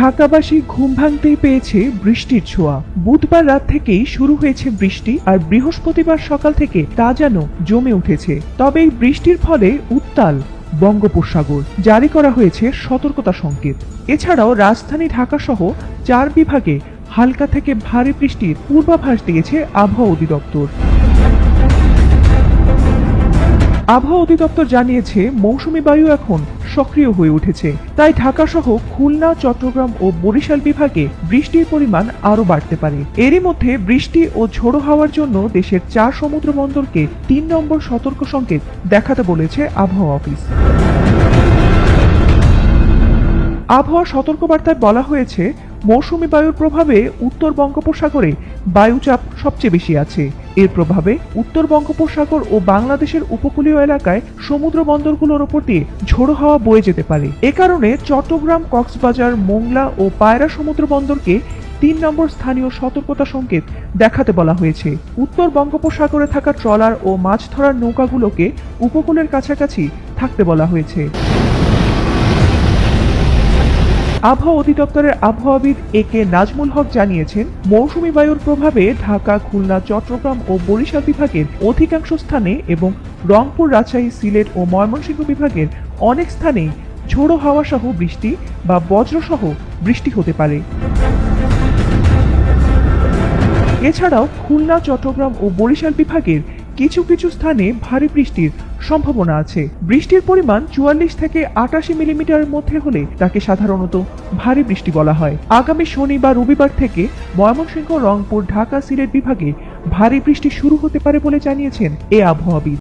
ঢাকাবাসী ঘুম ভাঙতেই পেয়েছে বৃষ্টির ছোঁয়া। বুধবার রাত থেকেই শুরু হয়েছে বৃষ্টি আর বৃহস্পতিবার সকাল থেকে তা যেন জমে উঠেছে। তবে এই বৃষ্টির ফলে উত্তাল বঙ্গোপসাগর। জারি করা হয়েছে সতর্কতা সংকেত। এছাড়াও রাজধানী ঢাকা সহ চার বিভাগে হালকা থেকে ভারী বৃষ্টির পূর্বাভাস দিয়েছে আবহাওয়া অধিদপ্তর। আবহাওয়া অধিদপ্তর জানিয়েছে, মৌসুমী বায়ু এখন সক্রিয় হয়ে উঠেছে। তাই ঢাকা সহ খুলনা, চট্টগ্রাম ও বরিশাল বিভাগে বৃষ্টির পরিমাণ আরও বাড়তে পারে। এরই মধ্যে বৃষ্টি ও ঝোড়ো হাওয়ার জন্য দেশের চার সমুদ্র বন্দরকে তিন নম্বর সতর্ক সংকেত দেখাতে বলেছে আবহাওয়া অফিস। আবহাওয়া সতর্কবার্তায় বলা হয়েছে, মৌসুমী বায়ুর প্রভাবে উত্তর বঙ্গোপসাগরে বায়ুচাপ সবচেয়ে বেশি আছে। এর প্রভাবে উত্তর বঙ্গোপসাগর ও বাংলাদেশের উপকূলীয় এলাকায় সমুদ্র বন্দরগুলোর ওপর দিয়ে ঝোড়ো হাওয়া বয়ে যেতে পারে। এ কারণে চট্টগ্রাম, কক্সবাজার, মোংলা ও পায়রা সমুদ্র বন্দরকে তিন নম্বর স্থানীয় সতর্কতা সংকেত দেখাতে বলা হয়েছে। উত্তর বঙ্গোপসাগরে থাকা ট্রলার ও মাছ ধরার নৌকাগুলোকে উপকূলের কাছাকাছি থাকতে বলা হয়েছে। আবহাওয়া অধিদপ্তরের আবহাওয়াবিদ এ কে নাজমুল হক জানিয়েছেন, মৌসুমী বায়ুর প্রভাবে ঢাকা, খুলনা, চট্টগ্রাম ও বরিশাল বিভাগের অধিকাংশ স্থানে এবং রংপুর, রাজশাহী, সিলেট ও ময়মনসিংহ বিভাগের অনেক স্থানেই ঝোড়ো হাওয়া সহ বৃষ্টি বা বজ্রসহ বৃষ্টি হতে পারে। এছাড়াও খুলনা, চট্টগ্রাম ও বরিশাল বিভাগের কিছু কিছু স্থানে ভারী বৃষ্টির সম্ভাবনা আছে। বৃষ্টির পরিমাণ চুয়াল্লিশ থেকে আটাশি মিলিমিটারের মধ্যে হলে তাকে সাধারণত ভারী বৃষ্টি বলা হয়। আগামী শনি বা রবিবার থেকে ময়মনসিংহ, রংপুর, ঢাকা, সিলেট বিভাগে ভারী বৃষ্টি শুরু হতে পারে বলে জানিয়েছেন এ আবহাওয়াবিদ।